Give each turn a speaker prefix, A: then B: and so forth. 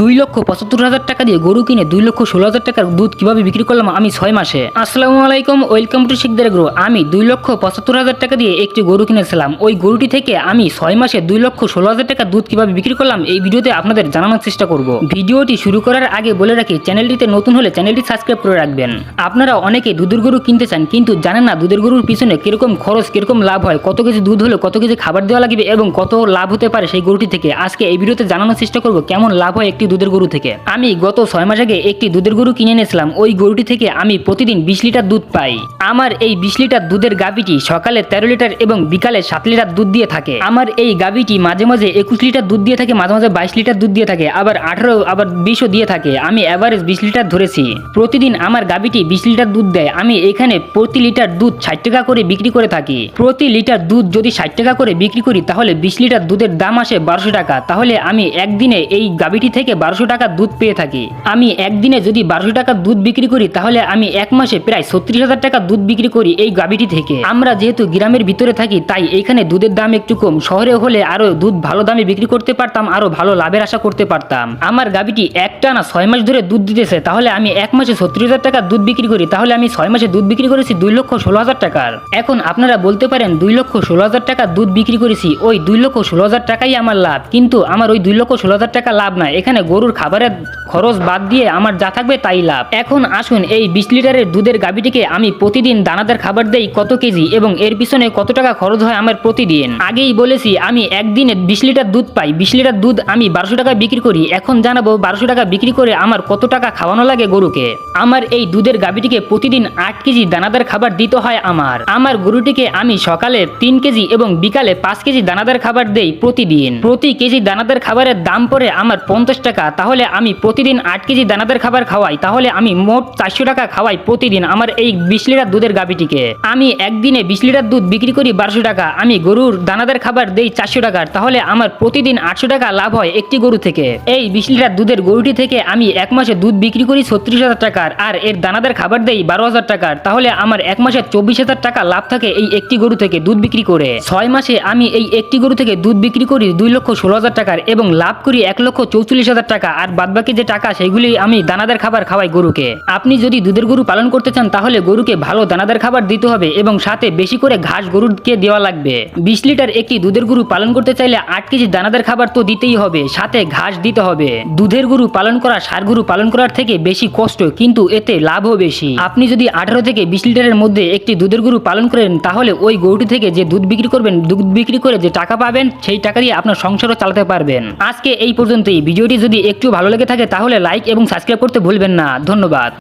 A: দুই লক্ষ পঁচাত্তর হাজার টাকা দিয়ে গরু কিনে দুই লক্ষ ষোলো হাজার টাকার দুধ কীভাবে বিক্রি করলাম আমি ছয় মাসে। আসসালামু আলাইকুম, ওয়েলকাম টু শিকদার গ্রো। আমি দুই লক্ষ পঁচাত্তর হাজার টাকা দিয়ে একটি গরু কিনেছিলাম। ওই গরুটি থেকে আমি ছয় মাসে দুই লক্ষ ষোলো হাজার টাকা দুধ কীভাবে বিক্রি করলাম এই ভিডিওতে আপনাদের জানানোর চেষ্টা করব। ভিডিওটি শুরু করার আগে বলে রাখি, চ্যানেলটিতে নতুন হলে চ্যানেলটি সাবস্ক্রাইব করে রাখবেন। আপনারা অনেকে দুধের গরু কিনতে চান, কিন্তু জানেন না দুধের গরুর পিছনে কীরকম খরচ, কীরকম লাভ হয়, কত কেজি দুধ হলে কত কেজি খাবার দেওয়া লাগবে এবং কত লাভ হতে পারে সেই গরুটি থেকে। আজকে এই ভিডিওতে জানানোর চেষ্টা করব, কেমন লাভ হয় একটি দুধের গরু থেকে। আমি গত ছয় মাস আগে একটি দুধের গরু কিনে এনেছিলাম। ওই গরুটি থেকে আমি প্রতিদিন বিশ লিটার দুধ পাই। আমার এই বিশ লিটার দুধের গাভিটি সকালে তেরো লিটার এবং বিকালে সাত লিটার দুধ দিয়ে থাকে। আমার এই গাভিটি মাঝে মাঝে একুশ লিটার দুধ দিয়ে থাকে, মাঝে মাঝে বাইশ লিটার দুধ দিয়ে থাকে, আবার আঠারো, আবার বিশও দিয়ে থাকে। আমি অ্যাভারেজ বিশ লিটার ধরেছি। প্রতিদিন আমার গাভিটি বিশ লিটার দুধ দেয়। আমি এখানে প্রতি লিটার দুধ ষাট টাকা করে বিক্রি করে থাকি। প্রতি লিটার দুধ যদি ষাট টাকা করে বিক্রি করি, তাহলে বিশ লিটার দুধের দাম আসে বারোশো টাকা। তাহলে আমি একদিনে এই গাভিটি থেকে বারোশো টাকা দুধ পেয়ে থাকি। আমি একদিনে যদি বারোশো টাকা দুধ বিক্রি করি, তাহলে আমি এক মাসে প্রায় ছত্রিশ হাজার টাকা দুধ বিক্রি করি এই গাভিটি থেকে। আমরা যেহেতু গ্রামের ভিতরে থাকি, তাই এখানে দুধের দাম একটু কম। শহরে হলে আরও দুধ ভালো দামে বিক্রি করতে পারতাম আরও ভালো লাভের আশা করতে পারতাম। আমার গাভিটি একটা না ছয় মাস ধরে দুধ দিতেছে, তাহলে আমি এক মাসে ছত্রিশ হাজার টাকা দুধ বিক্রি করি, তাহলে আমি ছয় মাসে দুধ বিক্রি করেছি দুই লক্ষ ষোলো হাজার টাকার। এখন আপনারা বলতে পারেন, দুই লক্ষ ষোলো হাজার টাকা দুধ বিক্রি করেছি, ওই দুই লক্ষ ষোলো হাজার টাকাই আমার লাভ। কিন্তু আমার ওই দুই লক্ষ ষোলো হাজার টাকা লাভ না এখানে গরুর খাবারের খরচ বাদ দিয়ে আমার যা থাকবে তাই লাভ। এখন আসুন এই বিশ লিটারের দুধের গাভীটিকে আমি প্রতিদিন দানাদার খাবার দেই কত কেজি এবং এর পিছনে কত টাকা খরচ হয় আমার প্রতিদিন? আগেই বলেছি, আমি একদিনে বিশ লিটার দুধ পাই। বিশ লিটার দুধ আমি বারোশো টাকা বিক্রি করি। এখন জানাব বারোশো টাকা বিক্রি করে আমার কত টাকা খাওয়ানো লাগে গরুকে? আমার এই দুধের গাভীটিকে প্রতিদিন আট কেজি দানাদার খাবার দিতে হয় আমার। আমার গরুটিকে আমি সকালে তিন কেজি এবং বিকালে পাঁচ কেজি দানাদার খাবার দেই প্রতিদিন। প্রতি কেজি দানাদার খাবারের দাম পড়ে আমার পঞ্চাশ টাকা। তাহলে আমি প্রতিদিন আট কেজি দানাদার খাবার খাওয়াই, তাহলে আমি মোট চারশো টাকা খাওয়াই প্রতিদিন আমার এই বিশ লিটার দুধের গাভিটিকে। আমি একদিনে বিশ লিটার দুধ বিক্রি করি বারোশো টাকা, আমি গরুর দানাদার খাবার দেই চারশো টাকার তাহলে আমার প্রতিদিন আটশো টাকা লাভ হয় একটি গরু থেকে। এই বিশ লিটার দুধের গরুটি থেকে আমি এক মাসে দুধ বিক্রি করি ছত্রিশ হাজার টাকার আর এর দানাদার খাবার দেই বারো হাজার টাকার তাহলে আমার এক মাসে চব্বিশ হাজার টাকা লাভ থাকে এই একটি গরু থেকে দুধ বিক্রি করে। ছয় মাসে আমি এই একটি গরু থেকে দুধ বিক্রি করি দুই লক্ষ ষোলো হাজার টাকার এবং লাভ করি এক লক্ষ চৌচল্লিশ হাজার টাকা আর বাদবাকি যে টাকা, সেগুলি আমি দানাদার খাবার খাওয়াই গরুকে। আপনি যদি দুধের গরু পালন করতে চান, তাহলে গরুকে ভালো দানাদার খাবার দিতে হবে এবং সাথে বেশি করে ঘাস গরুকে দেওয়া লাগবে। বিশ লিটার একটি দুধের গরু পালন করতে চাইলে আট কেজি দানাদার খাবার তো দিতেই হবে, সাথে ঘাস দিতে হবে। দুধের গরু পালন করা, সার গরু পালন করার থেকে বেশি কষ্ট, কিন্তু এতে লাভও বেশি। আপনি যদি আঠারো থেকে বিশ লিটারের মধ্যে একটি দুধের গরু পালন করেন, তাহলে ওই গরুটি থেকে যে দুধ বিক্রি করবেন, দুধ বিক্রি করে যে টাকা পাবেন, সেই টাকা দিয়ে আপনার সংসারও চালাতে পারবেন। আজকে এই পর্যন্তই। ভিডিওটি যদি একটু ভালো লেগে থাকে তাহলে লাইক এবং সাবস্ক্রাইব করতে ভুলবেন না। ধন্যবাদ।